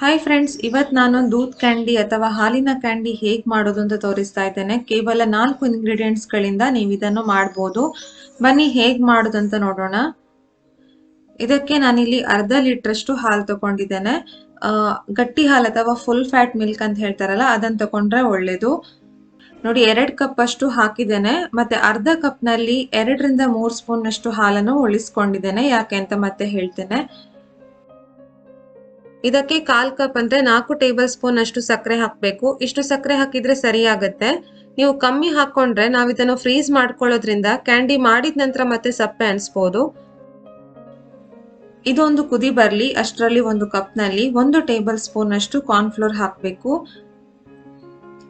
Hi friends ಇವತ್ತು ನಾನು doodh candy ಅಥವಾ ಹಾಲಿನ ಕ್ಯಾಂಡಿ ಹೇಗೆ ಮಾಡೋದು ಅಂತ ತೋರಿಸ್ತಾ ಇದ್ದೇನೆ. ಕೇವಲ ನಾಲ್ಕು ಇಂಗ್ರೀಡಿಯೆಂಟ್ಸ್ಗಳಿಂದ ನೀವು ಇದನ್ನು ಮಾಡ್ಬೋದು. ಬನ್ನಿ ಹೇಗೆ ಮಾಡೋದು ಅಂತ ನೋಡೋಣ. ಇದಕ್ಕೆ ನಾನಿಲ್ಲಿ ಅರ್ಧ ಲೀಟ್ರಷ್ಟು ಹಾಲು ತಗೊಂಡಿದ್ದೇನೆ. ಗಟ್ಟಿ ಹಾಲು ಅಥವಾ ಫುಲ್ ಫ್ಯಾಟ್ ಮಿಲ್ಕ್ ಅಂತ ಹೇಳ್ತಾರಲ್ಲ, ಅದನ್ನ ತಗೊಂಡ್ರೆ ಒಳ್ಳೇದು. ನೋಡಿ, ಎರಡು ಕಪ್ ಅಷ್ಟು ಹಾಕಿದ್ದೇನೆ. ಮತ್ತೆ ಅರ್ಧ ಕಪ್ನಲ್ಲಿ ಎರಡರಿಂದ ಮೂರು ಸ್ಪೂನ್ ಅಷ್ಟು ಹಾಲನ್ನು ಉಳಿಸ್ಕೊಂಡಿದ್ದೇನೆ. ಯಾಕೆ ಅಂತ ಮತ್ತೆ ಹೇಳ್ತೇನೆ. ಇದಕ್ಕೆ ಕಾಲ್ ಕಪ್ ಅಂದ್ರೆ ನಾಲ್ಕು ಟೇಬಲ್ ಸ್ಪೂನ್ ಅಷ್ಟು ಸಕ್ಕರೆ ಹಾಕಬೇಕು. ಇಷ್ಟು ಸಕ್ಕರೆ ಹಾಕಿದ್ರೆ ಸರಿ ಆಗತ್ತೆ. ನೀವು ಕಮ್ಮಿ ಹಾಕೊಂಡ್ರೆ ನಾವು ಇದನ್ನು ಫ್ರೀಸ್ ಮಾಡ್ಕೊಳ್ಳೋದ್ರಿಂದ ಕ್ಯಾಂಡಿ ಮಾಡಿದ ನಂತರ ಮತ್ತೆ ಸಪ್ಪೆ ಅನ್ಸ್ಬೋದು. ಇದೊಂದು ಕುದಿ ಬರಲಿ, ಅಷ್ಟರಲ್ಲಿ ಒಂದು ಕಪ್ನಲ್ಲಿ ಒಂದು ಟೇಬಲ್ ಸ್ಪೂನ್ ಅಷ್ಟು ಕಾರ್ನ್ಫ್ಲೋರ್ ಹಾಕಬೇಕು.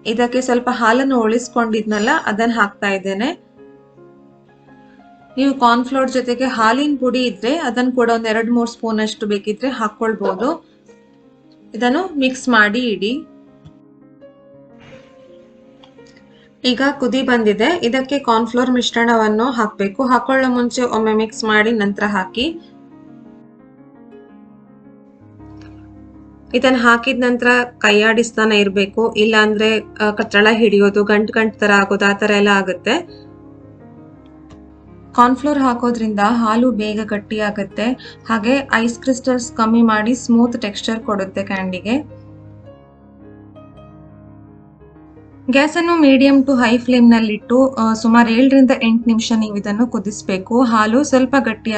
ಇದಕ್ಕೆ ಸ್ವಲ್ಪ ಹಾಲನ್ನು ಉಳಿಸ್ಕೊಂಡಿದ್ನಲ್ಲ ಅದನ್ನ ಹಾಕ್ತಾ ಇದ್ದೇನೆ. ನೀವು ಕಾರ್ನ್ಫ್ಲೋರ್ ಜೊತೆಗೆ ಹಾಲಿನ ಪುಡಿ ಇದ್ರೆ ಅದನ್ನು ಕೂಡ ಒಂದ್ ಎರಡ್ ಮೂರ್ ಸ್ಪೂನ್ ಅಷ್ಟು ಬೇಕಿದ್ರೆ ಹಾಕೊಳ್ಬಹುದು ಇದನ್ನು ಮಿಕ್ಸ್ ಮಾಡಿ ಇಡಿ. ಈಗ ಕುದಿ ಬಂದಿದೆ. ಇದಕ್ಕೆ ಕಾರ್ನ್ಫ್ಲೋರ್ ಮಿಶ್ರಣವನ್ನು ಹಾಕಬೇಕು. ಹಾಕೊಳ್ಳೋ ಮುಂಚೆ ಒಮ್ಮೆ ಮಿಕ್ಸ್ ಮಾಡಿ ನಂತರ ಹಾಕಿ. ಇದನ್ನ ಹಾಕಿದ ನಂತರ ಕೈಯಾಡಿಸ್ತಾನೆ ಇರಬೇಕು. ಇಲ್ಲಾಂದ್ರೆ ಕಚ್ಚಳ ಹಿಡಿಯೋದು, ಗಂಟು ಗಂಟು ತರ ಆಗೋದು, ಆ ತರ ಎಲ್ಲ ಆಗುತ್ತೆ. ಕಾರ್ನ್ಫ್ಲೋರ್ ಹಾಕೋದ್ರಿಂದ ಹಾಲು ಬೇಗ ಗಟ್ಟಿಯಾಗುತ್ತೆ. ಹಾಗೆ ಐಸ್ ಕ್ರಿಸ್ಟಲ್ಸ್ ಕಮ್ಮಿ ಮಾಡಿ ಸ್ಮೂತ್ ಟೆಕ್ಸ್ಚರ್ ಕೊಡುತ್ತೆ ಕ್ಯಾಂಡಿಗೆ. ಗ್ಯಾಸನ್ನು ಮೀಡಿಯಂ ಟು ಹೈ ಫ್ಲೇಮ್ನಲ್ಲಿ ಇಟ್ಟು ಸುಮಾರು ಏಳರಿಂದ ಎಂಟು ನಿಮಿಷ ನೀವು ಇದನ್ನು ಕುದಿಸಬೇಕು. ಹಾಲು ಸ್ವಲ್ಪ ಗಟ್ಟಿ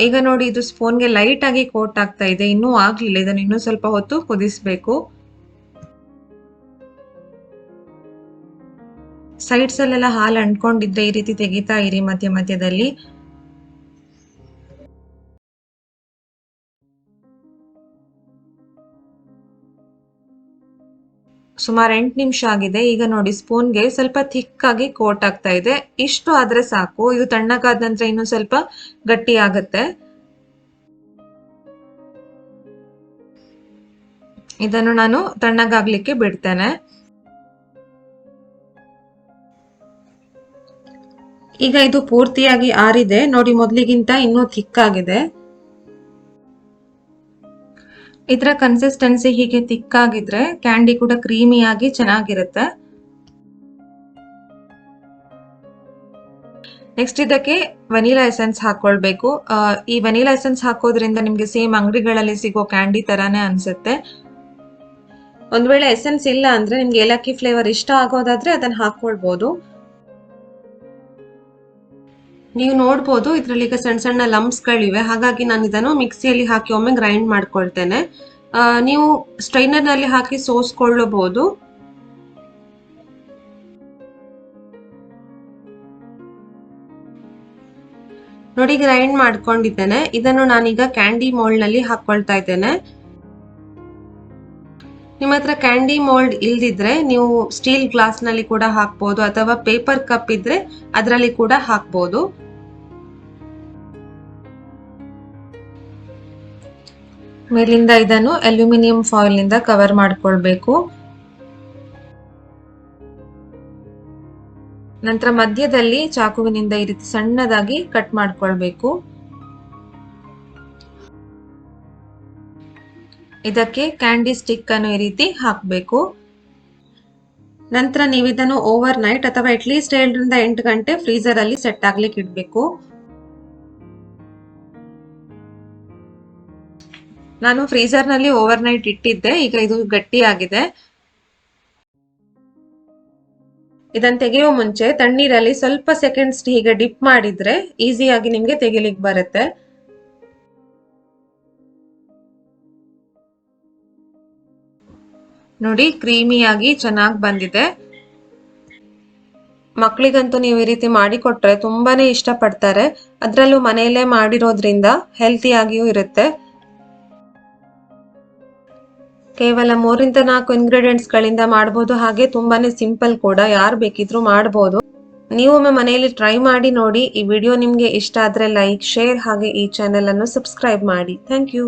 ಈಗ ನೋಡಿ, ಇದು ಸ್ಪೂನ್ಗೆ ಲೈಟ್ ಆಗಿ ಕೋಟ್ ಆಗ್ತಾ ಇದೆ. ಇನ್ನೂ ಆಗ್ಲಿಲ್ಲ. ಇದನ್ನು ಇನ್ನೂ ಸ್ವಲ್ಪ ಹೊತ್ತು ಕುದಿಸ್ಬೇಕು. ಸೈಡ್ಸ್ ಅಲ್ಲೆಲ್ಲ ಹಾಲು ಅಂಟ್ಕೊಂಡಿದ್ದೆ. ಈ ರೀತಿ ತೆಗಿತಾ ಇರಿ ಮಧ್ಯ ಮಧ್ಯದಲ್ಲಿ. ಸುಮಾರು ಎಂಟು ನಿಮಿಷ ಆಗಿದೆ. ಈಗ ನೋಡಿ ಸ್ಪೂನ್ಗೆ ಸ್ವಲ್ಪ ಥಿಕ್ ಆಗಿ ಕೋಟ್ ಆಗ್ತಾ ಇದೆ. ಇಷ್ಟು ಆದ್ರೆ ಸಾಕು. ಇದು ತಣ್ಣಗಾದ ನಂತರ ಇನ್ನೂ ಸ್ವಲ್ಪ ಗಟ್ಟಿ ಆಗತ್ತೆ. ಇದನ್ನು ನಾನು ತಣ್ಣಗಾಗ್ಲಿಕ್ಕೆ ಬಿಡ್ತೇನೆ. ಈಗ ಇದು ಪೂರ್ತಿಯಾಗಿ ಆರಿದೆ. ನೋಡಿ, ಮೊದ್ಲಿಗಿಂತ ಇನ್ನೂ ಥಿಕ್ ಆಗಿದೆ ಇದರ ಕನ್ಸಿಸ್ಟೆನ್ಸಿ ಹೀಗೆ ತಿಕ್ಕಾಗಿದ್ರೆ ಕ್ಯಾಂಡಿ ಕೂಡ ಕ್ರೀಮಿ ಆಗಿ ಚೆನ್ನಾಗಿರುತ್ತೆ. ನೆಕ್ಸ್ಟ್ ಇದಕ್ಕೆ ವೆನಿಲಾ ಎಸೆನ್ಸ್ ಹಾಕೊಳ್ಬೇಕು. ಈ ವೆನಿಲಾ ಎಸೆನ್ಸ್ ಹಾಕೋದ್ರಿಂದ ನಿಮ್ಗೆ ಸೇಮ್ ಅಂಗಡಿಗಳಲ್ಲಿ ಸಿಗೋ ಕ್ಯಾಂಡಿ ತರಾನೇ ಅನ್ಸುತ್ತೆ. ಒಂದ್ ವೇಳೆ ಎಸೆನ್ಸ್ ಇಲ್ಲ ಅಂದ್ರೆ ನಿಮ್ಗೆ ಏಲಕ್ಕಿ ಫ್ಲೇವರ್ ಇಷ್ಟ ಆಗೋದಾದ್ರೆ ಅದನ್ನ ಹಾಕೊಳ್ಬಹುದು ನೀವು ನೋಡ್ಬೋದು ಇದರಲ್ಲಿ ಈಗ ಸಣ್ಣ ಸಣ್ಣ ಲಂಪ್ಸ್ಗಳಿವೆ. ಹಾಗಾಗಿ ನಾನು ಇದನ್ನು ಮಿಕ್ಸಿಯಲ್ಲಿ ಹಾಕಿ ಒಮ್ಮೆ ಗ್ರೈಂಡ್ ಮಾಡ್ಕೊಳ್ತೇನೆ. ನೀವು ಸ್ಟ್ರೈನರ್ನಲ್ಲಿ ಹಾಕಿ ಸೋಸ್ಕೊಳ್ಳಬಹುದು. ನೋಡಿ, ಗ್ರೈಂಡ್ ಮಾಡ್ಕೊಂಡಿದ್ದೇನೆ. ಇದನ್ನು ನಾನೀಗ ಕ್ಯಾಂಡಿ ಮೋಲ್ಡ್ನಲ್ಲಿ ಹಾಕೊಳ್ತಾ ಇದ್ದೇನೆ. ನಿಮ್ಮ ಹತ್ರ ಕ್ಯಾಂಡಿ ಮೋಲ್ಡ್ ಇಲ್ದಿದ್ರೆ ನೀವು ಸ್ಟೀಲ್ ಗ್ಲಾಸ್ನಲ್ಲಿ ಕೂಡ ಹಾಕ್ಬೋದು ಅಥವಾ ಪೇಪರ್ ಕಪ್ ಇದ್ರೆ ಅದರಲ್ಲಿ ಕೂಡ ಹಾಕ್ಬೋದು. ಮೇಲಿಂದ ಇದನ್ನು ಅಲ್ಯೂಮಿನಿಯಂ ಫಾಯಿಲ್ನಿಂದ ಕವರ್ ಮಾಡ್ಕೊಳ್ಬೇಕು. ನಂತರ ಮಧ್ಯದಲ್ಲಿ ಚಾಕುವಿನಿಂದ ಈ ರೀತಿ ಸಣ್ಣದಾಗಿ ಕಟ್ ಮಾಡ್ಕೊಳ್ಬೇಕು. ಇದಕ್ಕೆ ಕ್ಯಾಂಡಿ ಸ್ಟಿಕ್ ಅನ್ನು ಈ ರೀತಿ ಹಾಕಬೇಕು. ನಂತರ ನೀವು ಇದನ್ನು ಓವರ್ ನೈಟ್ ಅಥವಾ ಅಟ್ಲೀಸ್ಟ್ ಏಳರಿಂದ ಎಂಟು ಗಂಟೆ ಫ್ರೀಜರ್ ಅಲ್ಲಿ ಸೆಟ್ ಆಗ್ಲಿಕ್ಕೆ ಇಡಬೇಕು. ನಾನು ಫ್ರೀಜರ್ನಲ್ಲಿ ಓವರ್ ನೈಟ್ ಇಟ್ಟಿದ್ದೆ, ಈಗ ಇದು ಗಟ್ಟಿಯಾಗಿದೆ. ಇದನ್ನ ತೆಗೆಯುವ ಮುಂಚೆ ತಣ್ಣೀರಲ್ಲಿ ಸ್ವಲ್ಪ ಸೆಕೆಂಡ್ಸ್ ಹೀಗೆ ಡಿಪ್ ಮಾಡಿದ್ರೆ ಈಸಿಯಾಗಿ ನಿಮಗೆ ತೆಗಿಲಿಕ್ಕೆ ಬರುತ್ತೆ. ನೋಡಿ, ಕ್ರೀಮಿಯಾಗಿ ಚೆನ್ನಾಗಿ ಬಂದಿದೆ. ಮಕ್ಕಳಿಗಂತೂ ನೀವು ಈ ರೀತಿ ಮಾಡಿಕೊಟ್ರೆ ತುಂಬಾನೇ ಇಷ್ಟಪಡ್ತಾರೆ. ಅದ್ರಲ್ಲೂ ಮನೆಯಲ್ಲೇ ಮಾಡಿರೋದ್ರಿಂದ ಹೆಲ್ತಿಯಾಗಿಯೂ ಇರುತ್ತೆ. ಕೇವಲ ಮೂರಿಂದ ನಾಲ್ಕು ಇಂಗ್ರೀಡಿಯೆಂಟ್ಸ್ ಗಳಿಂದ ಮಾಡಬಹುದು ಹಾಗೆ ತುಂಬಾನೇ ಸಿಂಪಲ್ ಕೂಡ, ಯಾರು ಬೇಕಿದ್ರೂ ಮಾಡ್ಬೋದು. ನೀವೊಮ್ಮೆ ಮನೆಯಲ್ಲಿ ಟ್ರೈ ಮಾಡಿ ನೋಡಿ. ಈ ವಿಡಿಯೋ ನಿಮ್ಗೆ ಇಷ್ಟ ಆದ್ರೆ ಲೈಕ್, ಶೇರ್ ಹಾಗೆ ಈ ಚಾನೆಲ್ ಅನ್ನು ಸಬ್ಸ್ಕ್ರೈಬ್ ಮಾಡಿ. Thank you.